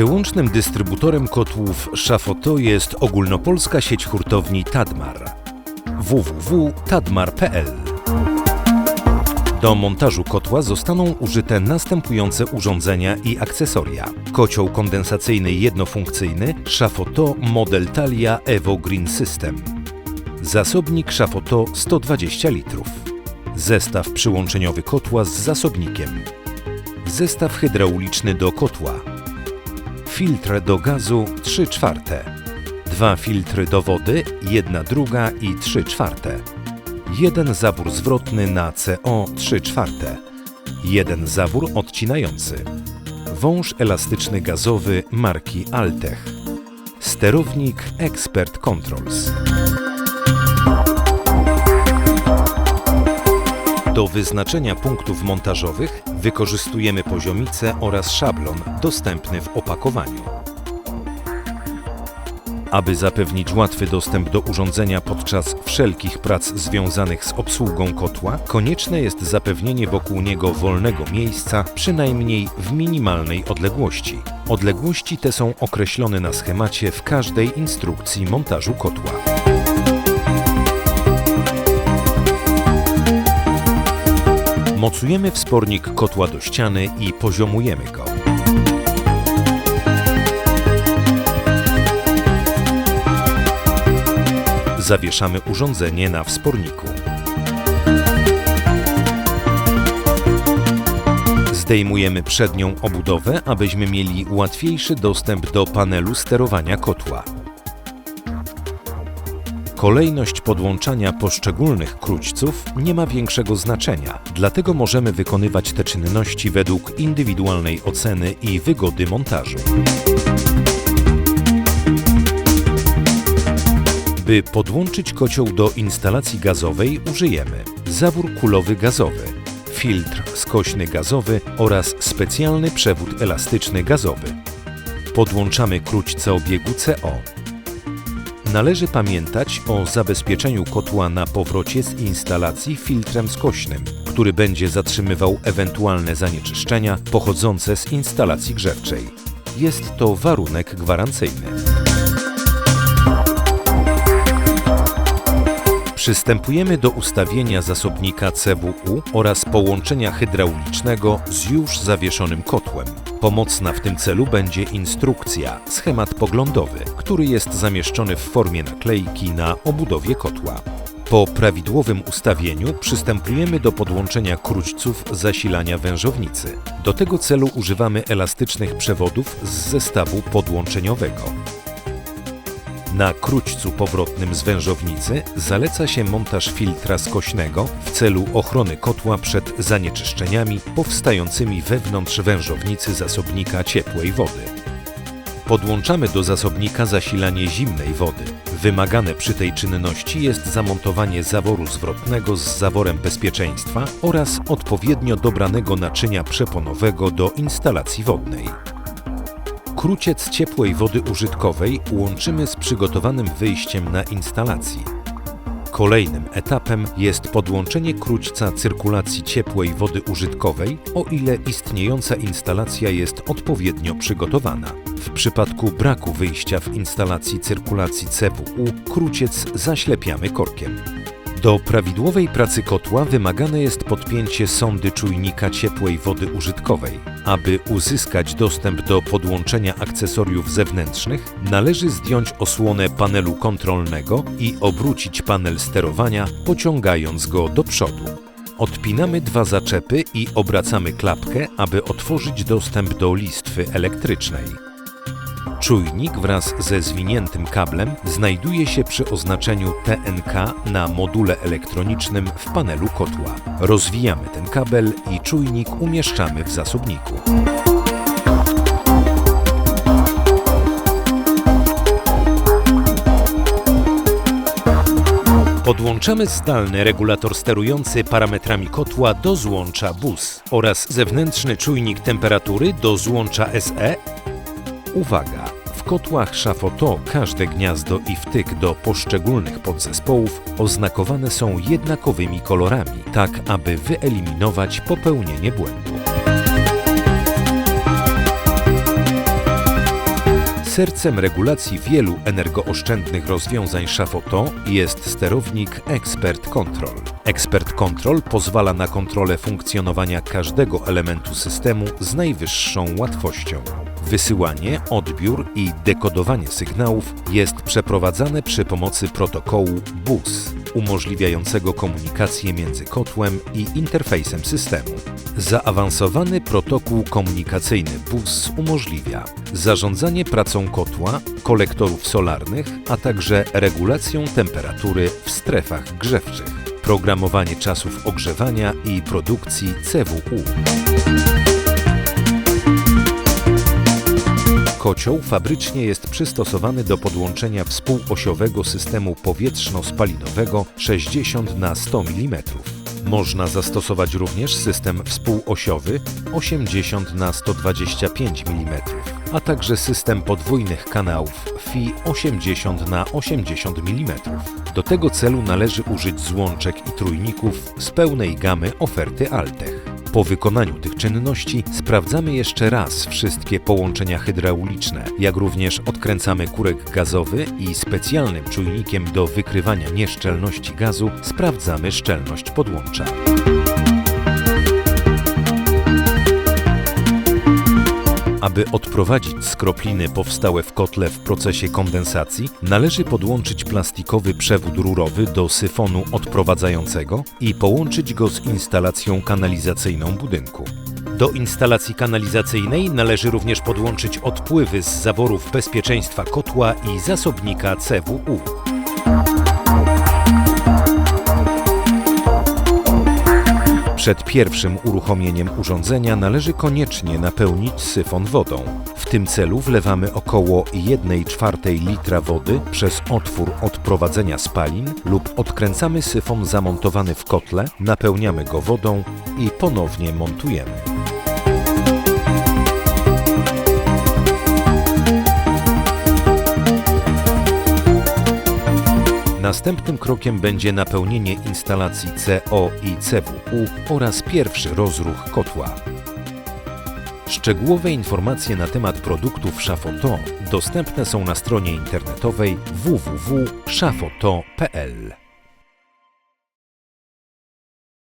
Wyłącznym dystrybutorem kotłów Szafoto jest ogólnopolska sieć hurtowni Tadmar www.tadmar.pl Do montażu kotła zostaną użyte następujące urządzenia i akcesoria. Kocioł kondensacyjny jednofunkcyjny Szafoto Model Talia Evo Green System. Zasobnik Szafoto 120 litrów. Zestaw przyłączeniowy kotła z zasobnikiem. Zestaw hydrauliczny do kotła. Filtr do gazu 3 czwarte. Dwa filtry do wody, jedna druga i 3 czwarte. Jeden zawór zwrotny na CO 3 czwarte. Jeden zawór odcinający. Wąż elastyczny gazowy marki Altech. Sterownik Expert Controls. Do wyznaczenia punktów montażowych wykorzystujemy poziomicę oraz szablon dostępny w opakowaniu. Aby zapewnić łatwy dostęp do urządzenia podczas wszelkich prac związanych z obsługą kotła, konieczne jest zapewnienie wokół niego wolnego miejsca, przynajmniej w minimalnej odległości. Odległości te są określone na schemacie w każdej instrukcji montażu kotła. Mocujemy wspornik kotła do ściany i poziomujemy go. Zawieszamy urządzenie na wsporniku. Zdejmujemy przednią obudowę, abyśmy mieli łatwiejszy dostęp do panelu sterowania kotła. Kolejność podłączania poszczególnych króćców nie ma większego znaczenia, dlatego możemy wykonywać te czynności według indywidualnej oceny i wygody montażu. By podłączyć kocioł do instalacji gazowej użyjemy zawór kulowy gazowy, filtr skośny gazowy oraz specjalny przewód elastyczny gazowy. Podłączamy króćce obiegu CO. Należy pamiętać o zabezpieczeniu kotła na powrocie z instalacji filtrem skośnym, który będzie zatrzymywał ewentualne zanieczyszczenia pochodzące z instalacji grzewczej. Jest to warunek gwarancyjny. Przystępujemy do ustawienia zasobnika CWU oraz połączenia hydraulicznego z już zawieszonym kotłem. Pomocna w tym celu będzie instrukcja, schemat poglądowy, który jest zamieszczony w formie naklejki na obudowie kotła. Po prawidłowym ustawieniu przystępujemy do podłączenia krućców zasilania wężownicy. Do tego celu używamy elastycznych przewodów z zestawu podłączeniowego. Na krućcu powrotnym z wężownicy zaleca się montaż filtra skośnego w celu ochrony kotła przed zanieczyszczeniami powstającymi wewnątrz wężownicy zasobnika ciepłej wody. Podłączamy do zasobnika zasilanie zimnej wody. Wymagane przy tej czynności jest zamontowanie zaworu zwrotnego z zaworem bezpieczeństwa oraz odpowiednio dobranego naczynia przeponowego do instalacji wodnej. Kruciec ciepłej wody użytkowej łączymy z przygotowanym wyjściem na instalacji. Kolejnym etapem jest podłączenie krućca cyrkulacji ciepłej wody użytkowej, o ile istniejąca instalacja jest odpowiednio przygotowana. W przypadku braku wyjścia w instalacji cyrkulacji CWU kruciec zaślepiamy korkiem. Do prawidłowej pracy kotła wymagane jest podpięcie sondy czujnika ciepłej wody użytkowej. Aby uzyskać dostęp do podłączenia akcesoriów zewnętrznych, należy zdjąć osłonę panelu kontrolnego i obrócić panel sterowania, pociągając go do przodu. Odpinamy dwa zaczepy i obracamy klapkę, aby otworzyć dostęp do listwy elektrycznej. Czujnik wraz ze zwiniętym kablem znajduje się przy oznaczeniu TNK na module elektronicznym w panelu kotła. Rozwijamy ten kabel i czujnik umieszczamy w zasobniku. Podłączamy zdalny regulator sterujący parametrami kotła do złącza BUS oraz zewnętrzny czujnik temperatury do złącza SE. Uwaga! W kotłach Szafoto każde gniazdo i wtyk do poszczególnych podzespołów oznakowane są jednakowymi kolorami, tak aby wyeliminować popełnienie błędu. Sercem regulacji wielu energooszczędnych rozwiązań Chafoto jest sterownik Expert Control. Expert Control pozwala na kontrolę funkcjonowania każdego elementu systemu z najwyższą łatwością. Wysyłanie, odbiór i dekodowanie sygnałów jest przeprowadzane przy pomocy protokołu BUS, umożliwiającego komunikację między kotłem i interfejsem systemu. Zaawansowany protokół komunikacyjny BUS umożliwia zarządzanie pracą kotła, kolektorów solarnych, a także regulacją temperatury w strefach grzewczych, programowanie czasów ogrzewania i produkcji CWU. Kocioł fabrycznie jest przystosowany do podłączenia współosiowego systemu powietrzno-spalinowego 60 na 100 mm. Można zastosować również system współosiowy 80 na 125 mm, a także system podwójnych kanałów FI 80 na 80 mm. Do tego celu należy użyć złączek i trójników z pełnej gamy oferty Altech. Po wykonaniu tych czynności sprawdzamy jeszcze raz wszystkie połączenia hydrauliczne, jak również odkręcamy kurek gazowy i specjalnym czujnikiem do wykrywania nieszczelności gazu sprawdzamy szczelność podłącza. Aby odprowadzić skropliny powstałe w kotle w procesie kondensacji, należy podłączyć plastikowy przewód rurowy do syfonu odprowadzającego i połączyć go z instalacją kanalizacyjną budynku. Do instalacji kanalizacyjnej należy również podłączyć odpływy z zaworów bezpieczeństwa kotła i zasobnika CWU. Przed pierwszym uruchomieniem urządzenia należy koniecznie napełnić syfon wodą. W tym celu wlewamy około 1,4 litra wody przez otwór odprowadzenia spalin lub odkręcamy syfon zamontowany w kotle, napełniamy go wodą i ponownie montujemy. Następnym krokiem będzie napełnienie instalacji CO i CWU oraz pierwszy rozruch kotła. Szczegółowe informacje na temat produktów Chafoto dostępne są na stronie internetowej www.chafoto.pl.